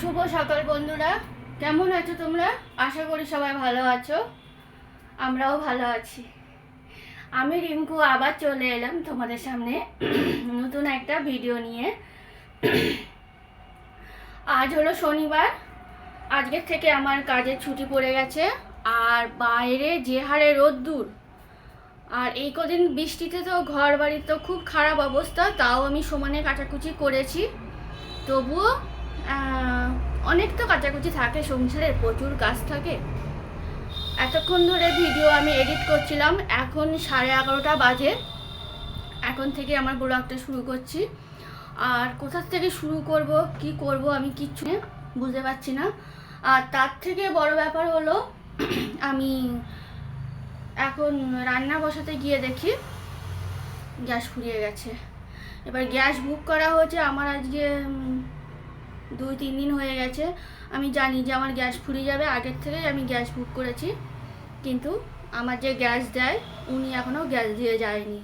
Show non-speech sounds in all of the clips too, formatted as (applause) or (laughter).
শুভ সকাল বন্ধুরা। কেমন আছো তোমরা? আশা করি সবাই ভালো আছো। আমরাও ভালো আছি। আমি রিঙ্কু, আবার চলে এলাম তোমাদের সামনে নতুন একটা ভিডিও নিয়ে। আজ হলো শনিবার। আজকের থেকে আমার কাজের ছুটি পড়ে গেছে। আর বাইরে যে হারে রোদ্দুর, আর এই কদিন বৃষ্টিতে তো ঘর বাড়ির তো খুব খারাপ অবস্থা, তাও আমি সমানে কাটাকুচি করেছি। তবুও অনেক তো কাচাকুচি থাকে, সংসারে প্রচুর কাজ থাকে। এতক্ষণ ধরে ভিডিও আমি এডিট করছিলাম, এখন সাড়ে এগারোটা বাজে। এখন থেকে আমার ব্লগটা শুরু করছি। আর কোথা থেকে শুরু করব, কি করব আমি কিচ্ছু বুঝতে পারছি না। আর তার থেকে বড় ব্যাপার হলো, (clears throat) আমি এখন রান্না বসাতে গিয়ে দেখি, গ্যাস ফুরিয়ে গেছে। এবার গ্যাস বুক করা হয়েছে, আমার আজকে দুই, তিন দিন হয়ে গেছে। আমি জানি যে আমার গ্যাস ফুরিয়ে যাবে, আগের থেকেই আমি গ্যাস বুক করেছি। কিন্তু আমার যে গ্যাস দেয়, উনি এখনও গ্যাস দিয়ে যায়নি।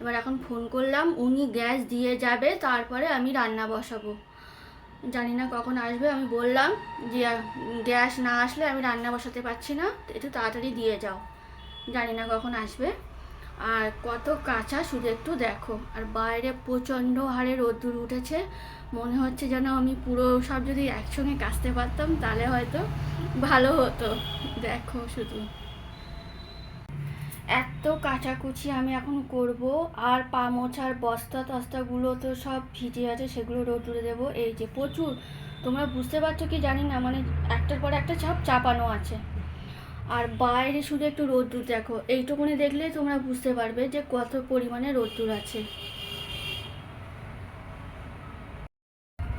এবার এখন ফোন করলাম, উনি গ্যাস দিয়ে যাবে, তারপরে আমি রান্না বসাবো। জানি না কখন আসবে, আমি বললাম যে, গ্যাস না আসলে আমি রান্না বসাতে পারছি না, একটু তাড়াতাড়ি দিয়ে যাও। জানি না কখন আসবে। আর কত কাঁচা শুধু একটু দেখো। আর বাইরে প্রচণ্ড হারে রোদ্দুর উঠেছে। মনে হচ্ছে যেন আমি পুরো সব যদি একসঙ্গে কাচতে পারতাম, তাহলে হয়তো ভালো হতো। দেখো শুধু। এত কাচাকুচি আমি এখন করব। আর পা মোছার বস্তা টস্তাগুলো তো সব ভিজে আছে, সেগুলো রোদ্দুরে দেবো। এই যে প্রচুর। তোমরা বুঝতে পারছ কি জানি না মানে একটার পর একটা সব চাপানো আছে। আর বাইরে শুধু একটু রোদ্দুর দেখো। এইটুকুনি দেখলেই তোমরা বুঝতে পারবে যে কত পরিমাণে রোদ্দুর আছে।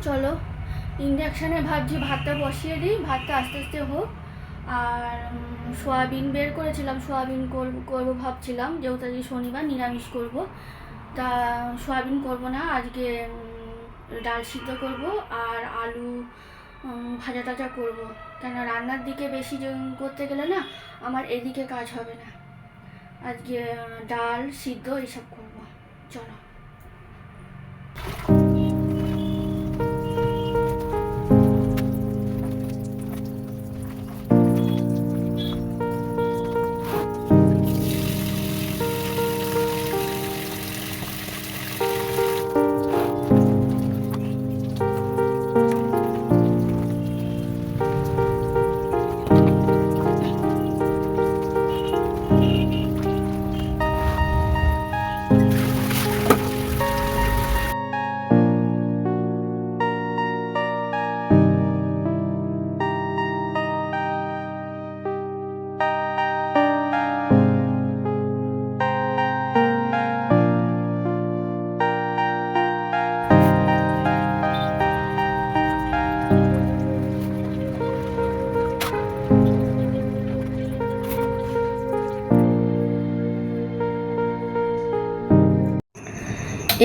চলো ইন্ডাকশানে ভাবছি ভাতটা বসিয়ে দিই, ভাতটা আস্তে আস্তে হোক। আর সোয়াবিন বের করেছিলাম, সোয়াবিন করব করব ভাবছিলাম, যেহেতু আজকে শনিবার, নিরামিষ করব। তা, সোয়াবিন করব না, আজকে ডাল সিদ্ধ করব। আর আলু ভাজা টাজা করব। কেন রান্নার দিকে বেশি করতে গেলে না আমার এদিকে কাজ হবে না। আজকে ডাল সিদ্ধ এইসব করব। চলো।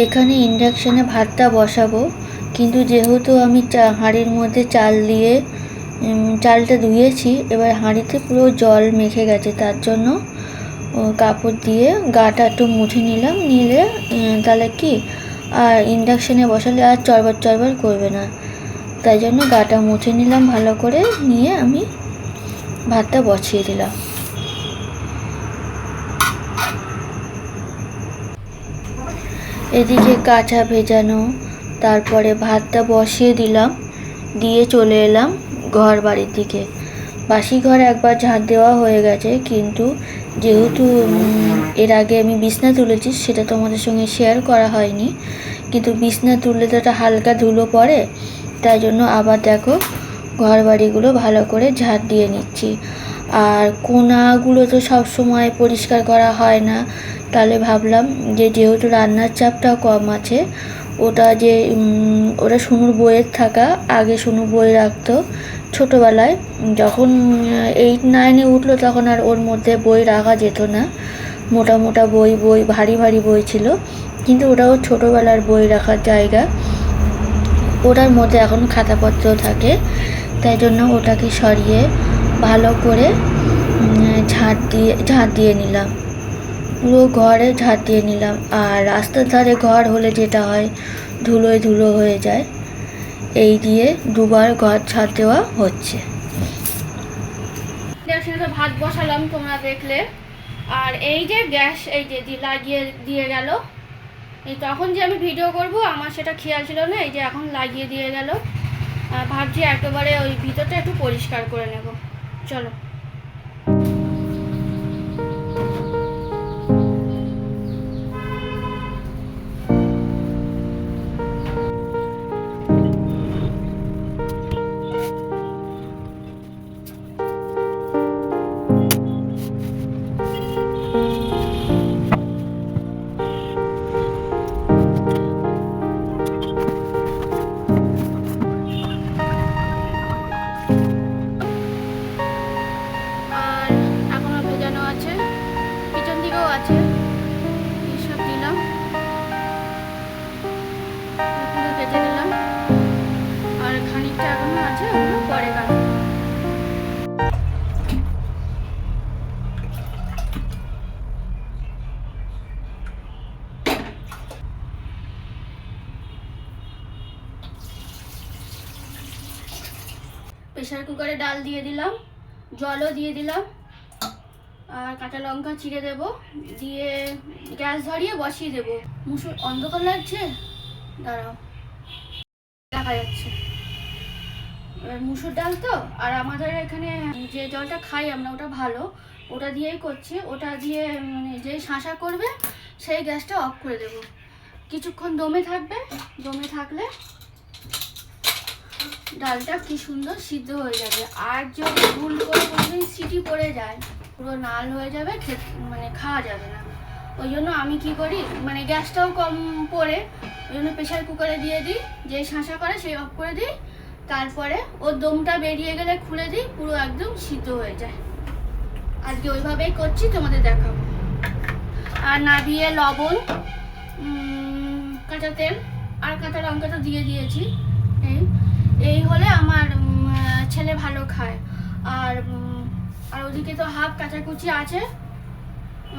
এখানে ইন্ডাকশানে ভাতটা বসাবো, কিন্তু যেহেতু আমি চা, হাঁড়ির মধ্যে চাল দিয়ে চালটা ধুয়েছি, এবার হাঁড়িতে পুরো জল মেখে গেছে, তার জন্য কাপড় দিয়ে গাটা একটু মুছে নিলাম, নিলে তাহলে কি, আর ইন্ডাকশানে বসালে আর চরবার চরবার করবে না। তাই জন্য গাটা মুছে নিলাম ভালো করে, নিয়ে আমি ভাতটা বসিয়ে দিলাম। এদিকে কাঁচা ভেজানো, তারপরে ভাতটা বসিয়ে দিলাম, দিয়ে চলে এলাম ঘর বাড়ির দিকে। বাসি ঘর একবার ঝাঁট দেওয়া হয়ে গেছে, কিন্তু যেহেতু এর আগে আমি বিছনা তুলেছি, সেটা তোমাদের সঙ্গে শেয়ার করা হয়নি। কিন্তু বিছনা তুললে তো একটা হালকা ধুলো পড়ে, তাই জন্য আবার দেখো ঘর বাড়িগুলো ভালো করে ঝাঁট দিয়ে নিচ্ছি। আর কোনাগুলো তো সব সময় পরিষ্কার করা হয় না। তাহলে ভাবলাম যে যেহেতু রান্নার চাপটা কম আছে, ওটা যে ওটা সুনুর বইয়ের থাকা, আগে সুনু বই রাখতো ছোটোবেলায়। যখন এইট নাইনে উঠল তখন আর ওর মধ্যে বই রাখা যেত না। মোটা মোটা বই বই, ভারী ভারী বই ছিল। কিন্তু ওটা ছোটোবেলার বই রাখার জায়গা। ওটার মধ্যে এখন খাতাপত্র থাকে। তাই জন্য ওটাকে সরিয়ে ভালো করে ঝাঁট দিয়ে ঝাঁট দিয়ে নিলাম। পুরো ঘরে ঝাঁট দিয়ে নিলাম। আর রাস্তার ধারে ঘর হলে যেটা হয়, ধুলোয় ধুলো হয়ে যায়। এই দিয়ে দুবার ঘর ছাদ দেওয়া হচ্ছে। ভাত বসালাম তোমরা দেখলে। আর এই যে গ্যাস, এই যে লাগিয়ে দিয়ে গেল। তখন যে আমি ভিডিও করব, আমার সেটা খেয়াল ছিল না। এই যে এখন লাগিয়ে দিয়ে গেল। ভাবছি একেবারে ওই ভিতরটা একটু পরিষ্কার করে নেব। চলো। প্রেশার কুকারে ডাল দিয়ে দিলাম, জলও দিয়ে দিলাম, আর কাঁচা লঙ্কা চিড়ে দেব, দিয়ে গ্যাস ধরিয়ে বসিয়ে দেবো। মুসুর অন্ধকার লাগছে? দাঁড়াও, দেখা যাচ্ছে। মুসুর ডাল তো, আর আমাদের এখানে যে জলটা খাই আমরা, ওটা ভালো। ওটা দিয়েই করছে। ওটা দিয়ে মানে যে শাঁসা করবে, সেই গ্যাসটা অফ করে দেব। কিছুক্ষণ দমে থাকবে। দমে থাকলে ডালটা কি সুন্দর সিদ্ধ হয়ে যাবে। আর যদি ভুল করে কোনোদিন সিটি পড়ে যায়, পুরো নাল হয়ে যাবে মানে খাওয়া যাবে না। ওই জন্য আমি কি করি মানে গ্যাসটাও কম পড়ে, ওই জন্য প্রেশার কুকারে দিয়ে দিই যে শাঁসা করে সেই অফ করে দিই, তারপরে ওর দমটা বেরিয়ে গেলে খুলে দিই, পুরো একদম সিদ্ধ হয়ে যায়। আজকে ওইভাবেই করছি, তোমাদের দেখাবো। আর না দিয়ে লবণ কাঁচা তেল, আর কাঁচা লঙ্কা তো দিয়ে দিয়েছি। এই হলে আমার ছেলে ভালো খায়। আর আর ওদিকে তো হাফ কাঁচাকুচি আছে।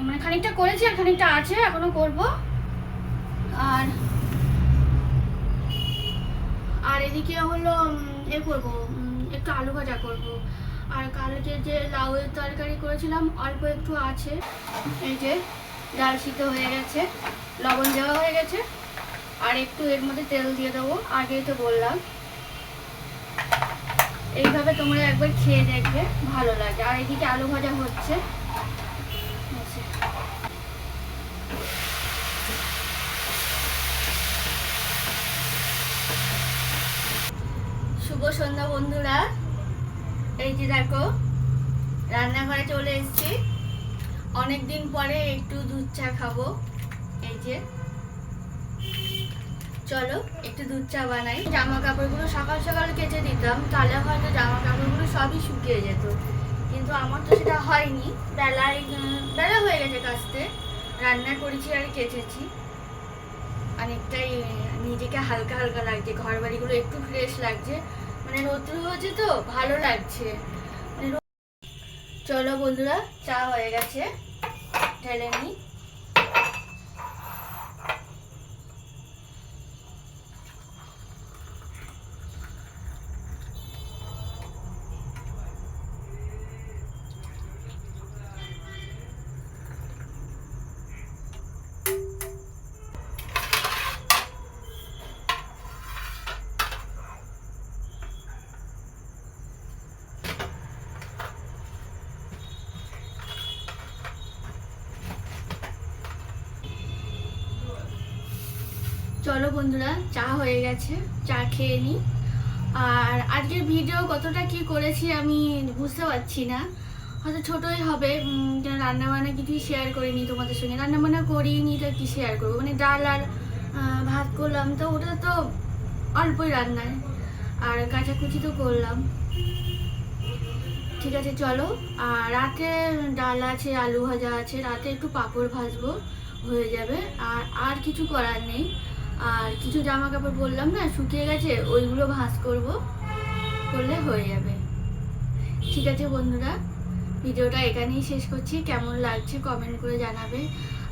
মানে খানিকটা করেছি আর খানিকটা আছে, এখনও করব। আর আর এদিকে হলো এ করব একটু আলু ভাজা করব। আর কালকে যে লাউয়ের তরকারি করেছিলাম, অল্প একটু আছে। এই যে, ডাল সিদ্ধ হয়ে গেছে, লবণ দেওয়া হয়ে গেছে। আর একটু এর মধ্যে তেল দিয়ে দেবো, আগেই তো বললাম। এইভাবে তোমরা একবার খেয়ে দেখবে, ভালো লাগে। আর এদিকে আলু ভাজা হচ্ছে। শুভ সন্ধ্যা বন্ধুরা। এই যে দেখো, রান্নাঘরে চলে এসেছি। অনেক দিন পরে একটু দুধ চা খাব। এই যে চলো, একটু দুধ চা বানাই। জামা কাপড়গুলো সকাল সকাল কেচে দিতাম, তাহলে হয়তো জামা কাপড়গুলো সবই শুকিয়ে যেত। কিন্তু আমার তো সেটা হয়নি। বেলায় বেলা হয়ে গেছে কাচতে। রান্না করেছি আর কেচেছি। অনেকটাই নিজেকে হালকা হালকা লাগছে। ঘর বাড়িগুলো একটু ফ্রেশ লাগছে। মানে রৌদ্র হয়েছে তো, ভালো লাগছে। মানে চলো বন্ধুরা, চা হয়ে গেছে। ঢেলে নিই চলো বন্ধুরা, চা হয়ে গেছে, চা খেয়ে নিই আর আজকের ভিডিও কতটা কি করেছি আমি বুঝতে পারছি না। হয়তো ছোটোই হবে রান্নাবান্না কিছুই শেয়ার করিনি তোমাদের সঙ্গে। রান্নাবান্না করিনি তো কি শেয়ার করব? মানে ডাল আর ভাত করলাম তো ওটা তো অল্পই রান্নায়। আর কাঁচাকুচি তো করলাম। ঠিক আছে, চলো। আর রাতে ডাল আছে, আলু ভাজা আছে, রাতে একটু পাঁপড় ভাজবো, হয়ে যাবে। আর আর কিছু করার নেই। আর কিছু জামা কাপড় বললাম না, শুকিয়ে গেছে, ওইগুলো ভাঁজ করব, করলে হয়ে যাবে। ঠিক আছে বন্ধুরা, ভিডিওটা এখানেই শেষ করছি। কেমন লাগছে কমেন্ট করে জানাবে।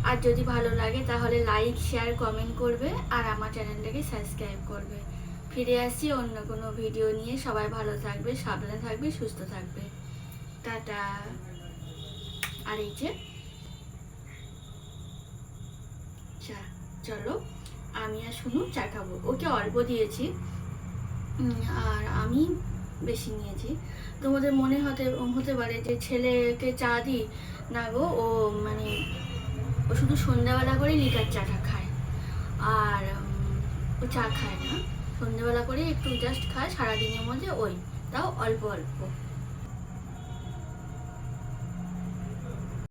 আর যদি ভালো লাগে তাহলে লাইক শেয়ার কমেন্ট করবে আর আমার চ্যানেলটাকে সাবস্ক্রাইব করবে। ফিরে আসছি অন্য কোনো ভিডিও নিয়ে। সবাই ভালো থাকবে, সাবধানে থাকবে, সুস্থ থাকবে। টাটা। আর এই যে, চলো। আমি আর শুনু চা খাব। ওকে অল্প দিয়েছি। আর আমি বেশি নিয়েছি। তোমাদের মনে হতে হতে পারে যে ছেলেকে চা দিই না গো, ও মানে ও শুধু সন্ধ্যাবেলা করে লিকার চাটা খায়। আর ও চা খায় না। সন্ধ্যাবেলা করে একটু জাস্ট খায়, সারাদিনের মধ্যে ওই, তাও অল্প অল্প।